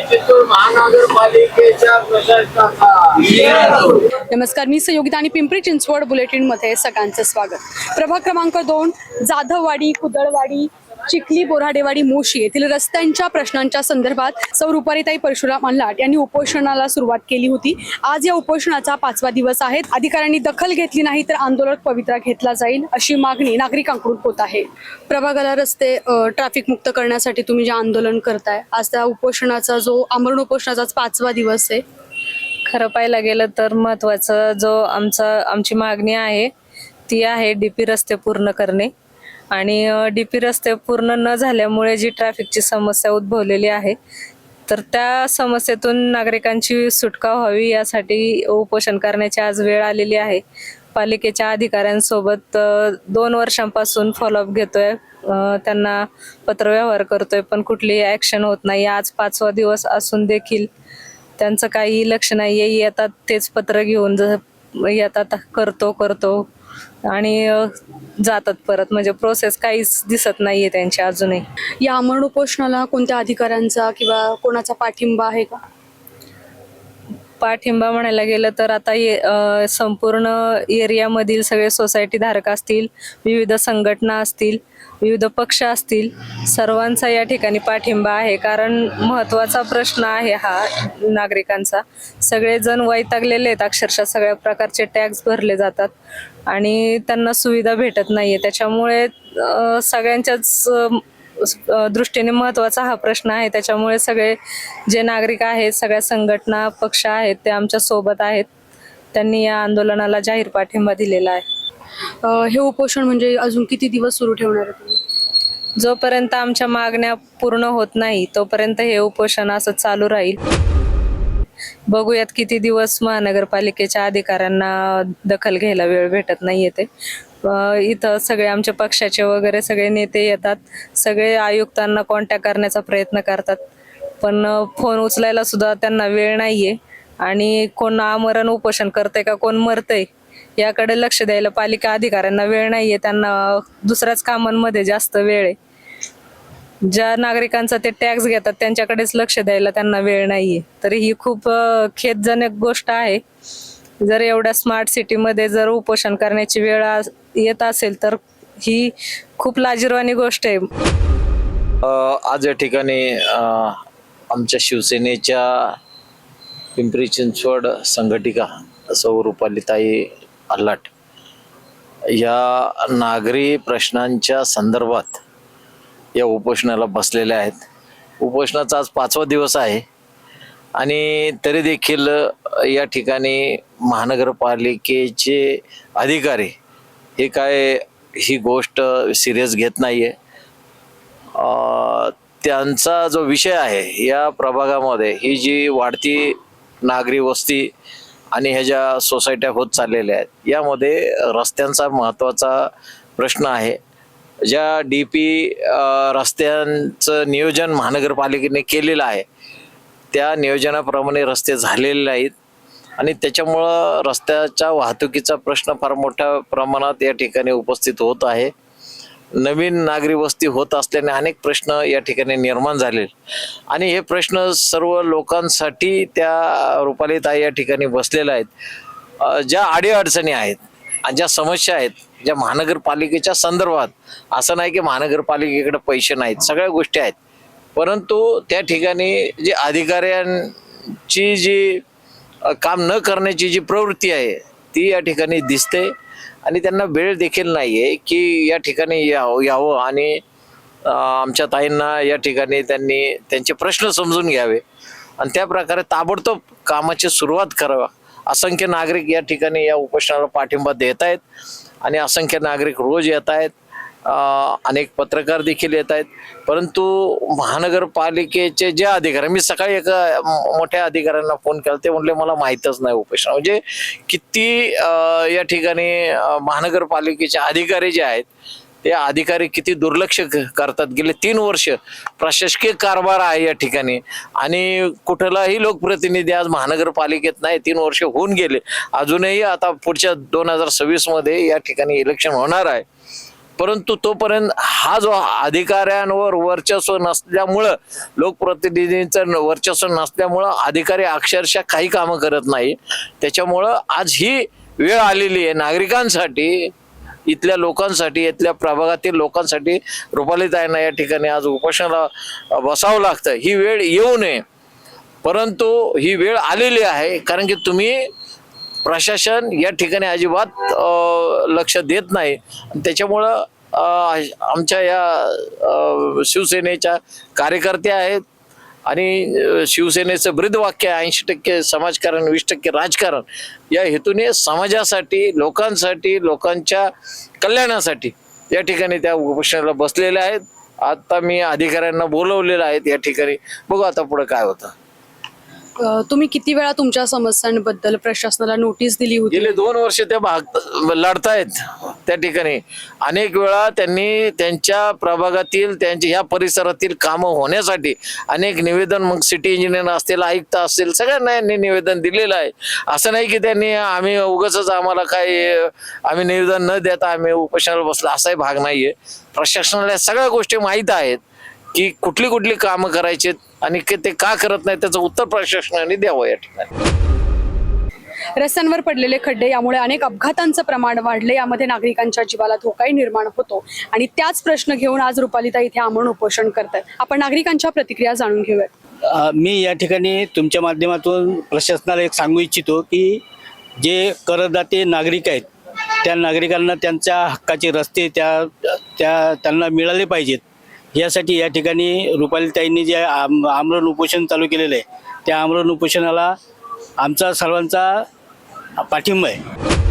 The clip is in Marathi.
चित्तूर महानगरपालिकेच्या प्रशासनाचा नमस्कार मी सहयोगिता आणि पिंपरी चिंचवड बुलेटिनमध्ये सगळ्यांचं स्वागत. प्रभाग क्रमांक दोन जाधववाडी कुदळवाडी चिखली बोराडेवाडी मोशी येथील रस्त्यांच्या प्रश्नांच्या संदर्भात सौ रुपारीताई परशुराम अन्लाट यांनी उपोषणाला सुरुवात केली होती. आज या उपोषणाचा पाचवा दिवस आहे अधिकाऱ्यांनी दखल घेतली नाही तर आंदोलक पवित्रा घेतला जाईल अशी मागणी नागरिकांकडून होत आहे. प्रभागाला रस्ते ट्रॅफिक मुक्त करण्यासाठी तुम्ही जे आंदोलन करताय आज त्या उपोषणाचा जो आमरण उपोषणाचा आज पाचवा दिवस आहे. खरं पाहायला गेलं तर महत्वाचं जो आमचा आमची मागणी आहे ती आहे डीपी रस्ते पूर्ण करणे. आणि डीपी रस्ते पूर्ण न झाल्यामुळे जी ट्रॅफिकची समस्या उद्भवलेली आहे तर त्या समस्येतून नागरिकांची सुटका व्हावी यासाठी उपोषण करण्याची आज वेळ आलेली आहे. पालिकेच्या अधिकाऱ्यांसोबत दोन वर्षांपासून फॉलोअप घेतोय. त्यांना पत्रव्यवहार करतोय पण कुठलीही ॲक्शन होत नाही. आज पाचवा दिवस असून देखील त्यांचं काही लक्ष नाहीये. येतात तेच पत्र घेऊन ज- येतात करतो करतो. आणि जातात परत. म्हणजे प्रोसेस काहीच दिसत नाहीये त्यांची अजूनही. या अमरण उपोषणाला कोणत्या अधिकाऱ्यांचा किंवा कोणाचा पाठिंबा आहे का? पाठिंबा म्हणायला गेलं तर आता ये- संपूर्ण एरियामधील सगळे सोसायटी धारक असतील विविध संघटना असतील विविध पक्ष असतील सर्वांचा या ठिकाणी पाठिंबा आहे. कारण महत्त्वाचा प्रश्न आहे हा नागरिकांचा. सगळेजण वैतागलेले आहेत अक्षरशः सगळ्या प्रकारचे टॅक्स भरले जातात आणि त्यांना सुविधा भेटत नाही आहे त्याच्यामुळे सगळ्यांच्याच दृष्टीने महत्त्वाचा हा प्रश्न आहे. त्याच्यामुळे सगळे जे नागरिक आहेत सगळ्या संघटना पक्ष आहेत ते आमच्यासोबत आहेत. त्यांनी या आंदोलनाला जाहीर पाठिंबा दिलेला आहे. अ, हे उपोषण म्हणजे अजून किती दिवस सुरू ठेवणार आहे तुम्ही? जोपर्यंत आमच्या मागण्या पूर्ण होत नाही तोपर्यंत हे उपोषण असं चालू राहील. बघूयात किती दिवस महानगरपालिकेच्या अधिकाऱ्यांना दखल घ्यायला वेळ भेटत नाहीये ते. इथं सगळे आमच्या पक्षाचे वगैरे सगळे नेते येतात. सगळे आयुक्तांना कॉन्टॅक्ट करण्याचा प्रयत्न करतात. पण फोन उचलायला सुद्धा त्यांना वेळ नाहीये. आणि कोण आमरण उपोषण करतंय का कोण मरतंय याकडे लक्ष द्यायला पालिका अधिकाऱ्यांना वेळ नाहीये. त्यांना दुसऱ्याच कामांमध्ये जास्त वेळ आहे. ज्या नागरिकांचा ते टॅक्स घेतात त्यांच्याकडेच लक्ष द्यायला त्यांना वेळ नाहीये. तर ही खूप खेदजनक गोष्ट आहे. जर एवढ्या स्मार्ट सिटीमध्ये जर उपोषण करण्याची वेळ आ- येत असेल तर ही खूप लाजिरवाणी गोष्ट आहे. आज या ठिकाणी आमच्या शिवसेनेच्या पिंपरी चिंचवड संघटिका सौ रुपालीताई अल्लाट या नागरी प्रश्नांच्या संदर्भात या उपोषणाला बसलेल्या आहेत. उपोषणाचा आज पाचवा दिवस आहे. आणि तरी देखील या ठिकाणी महानगरपालिकेचे अधिकारी हे काय ही गोष्ट सिरियस घेत नाही आहे त्यांचा जो विषय आहे या प्रभागामध्ये ही जी वाढती नागरी वस्ती आणि ह्या ज्या सोसायट्या होत चाललेल्या आहेत यामध्ये रस्त्यांचा महत्त्वाचा प्रश्न आहे. ज्या डी पी रस्त्यांचं नियोजन महानगरपालिकेने केलेलं आहे त्या नियोजनाप्रमाणे रस्ते झालेले नाहीत. आणि त्याच्यामुळं रस्त्याच्या वाहतुकीचा प्रश्न फार मोठ्या प्रमाणात या ठिकाणी उपस्थित होत आहे. नवीन नागरी वस्ती होत असल्याने अनेक प्रश्न या ठिकाणी निर्माण झाले आणि हे प्रश्न सर्व लोकांसाठी त्या रुपालीताई या ठिकाणी बसलेल्या आहेत. ज्या अडीअडचणी आहेत ज्या समस्या आहेत ज्या महानगरपालिकेच्या संदर्भात असं नाही की महानगरपालिकेकडे पैसे नाहीत सगळ्या गोष्टी आहेत. परंतु त्या ठिकाणी जी अधिकाऱ्यांची जी काम न करण्याची जी प्रवृत्ती आहे ती या ठिकाणी दिसते आणि त्यांना वेळ देखील नाही आहे की या ठिकाणी यावं यावं आणि आमच्या ताईंना या ठिकाणी त्यांनी त्यांचे प्रश्न समजून घ्यावे. आणि त्या प्रकारे ताबडतोब कामाची सुरुवात करावा. असंख्य नागरिक या ठिकाणी या उपोषणाला पाठिंबा देत आहेत आणि असंख्य नागरिक रोज येत आहेत अनेक पत्रकार देखील येत आहेत परंतु महानगरपालिकेचे जे अधिकारी मी सकाळी एका मोठ्या अधिकाऱ्यांना फोन केला ते म्हणले मला माहीतच नाही उपोषण. म्हणजे किती या ठिकाणी महानगरपालिकेचे अधिकारी जे आहेत ते अधिकारी किती दुर्लक्ष क- करतात. गेले तीन वर्ष प्रशासकीय कारभार आहे या ठिकाणी. आणि कुठलाही लोकप्रतिनिधी आज महानगरपालिकेत नाही तीन वर्ष होऊन गेले. अजूनही आता पुढच्या दोन हजार सव्वीसमध्ये या ठिकाणी इलेक्शन होणार आहे. परंतु तोपर्यंत हा जो अधिकाऱ्यांवर वर्चस्व नसल्यामुळं लोकप्रतिनिधींचं वर्चस्व नसल्यामुळं अधिकारी अक्षरशः काही कामं करत नाही. त्याच्यामुळं आज ही वेळ आलेली आहे. नागरिकांसाठी इथल्या लोकांसाठी इथल्या प्रभागातील लोकांसाठी रुपालीताईंना या ठिकाणी आज उपोषणाला बसावं लागतं ही वेळ येऊ नये. परंतु ही वेळ आलेली आहे कारण की तुम्ही प्रशासन या ठिकाणी अजिबात लक्ष देत नाही. त्याच्यामुळं आमच्या या शिवसेनेच्या कार्यकर्त्या आहेत आणि शिवसेनेचं ब्रीदवाक्य ऐंशी टक्के समाजकारण वीस टक्के राजकारण या हेतूने समाजासाठी लोकांसाठी लोकांच्या कल्याणासाठी या ठिकाणी त्या उपोषणाला बसलेल्या आहेत. आता मी अधिकाऱ्यांना बोलवलेलं आहेत या ठिकाणी. बघू आता पुढे काय होतं. तुम्ही किती वेळा तुमच्या समस्यांबद्दल प्रशासनाला नोटीस दिली होती? गेले दोन वर्ष ते भाग लढतायत. त्या ठिकाणी. अनेक वेळा त्यांनी त्यांच्या प्रभागातील त्यांच्या ह्या परिसरातील कामं होण्यासाठी अनेक निवेदन मग सिटी इंजिनियर असतील आयुक्त असतील सगळ्यांना यांनी निवेदन दिलेलं आहे. असं नाही की त्यांनी आम्ही उगाच आम्हाला काही आम्ही निवेदन न देता आम्ही उपोषणाला बसलो असाही भाग नाहीये. प्रशासनाला या सगळ्या गोष्टी माहीत आहेत की कुठली कुठली कामं करायची आणि ते का करत नाही त्याचं उत्तर प्रशासनाने द्यावं या ठिकाणी. रस्त्यांवर पडलेले खड्डे यामुळे अनेक अपघातांचं प्रमाण वाढले. यामध्ये नागरिकांच्या जीवाला धोकाही निर्माण होतो. आणि त्याच प्रश्न घेऊन आज रुपालिता इथे आमरण उपोषण करत आपण नागरिकांच्या प्रतिक्रिया जाणून घेऊयात. मी या ठिकाणी तुमच्या माध्यमातून प्रशासनाला एक सांगू इच्छितो की जे करदाते नागरिक आहेत त्या नागरिकांना त्यांच्या हक्काचे रस्ते त्या त्या त्यांना मिळाले पाहिजेत. यासाठी या ठिकाणी रुपालीताईंनी जे आम आमरण उपोषण चालू केलेलं आहे त्या आमरण उपोषणाला आमचा सर्वांचा पाठिंबा आहे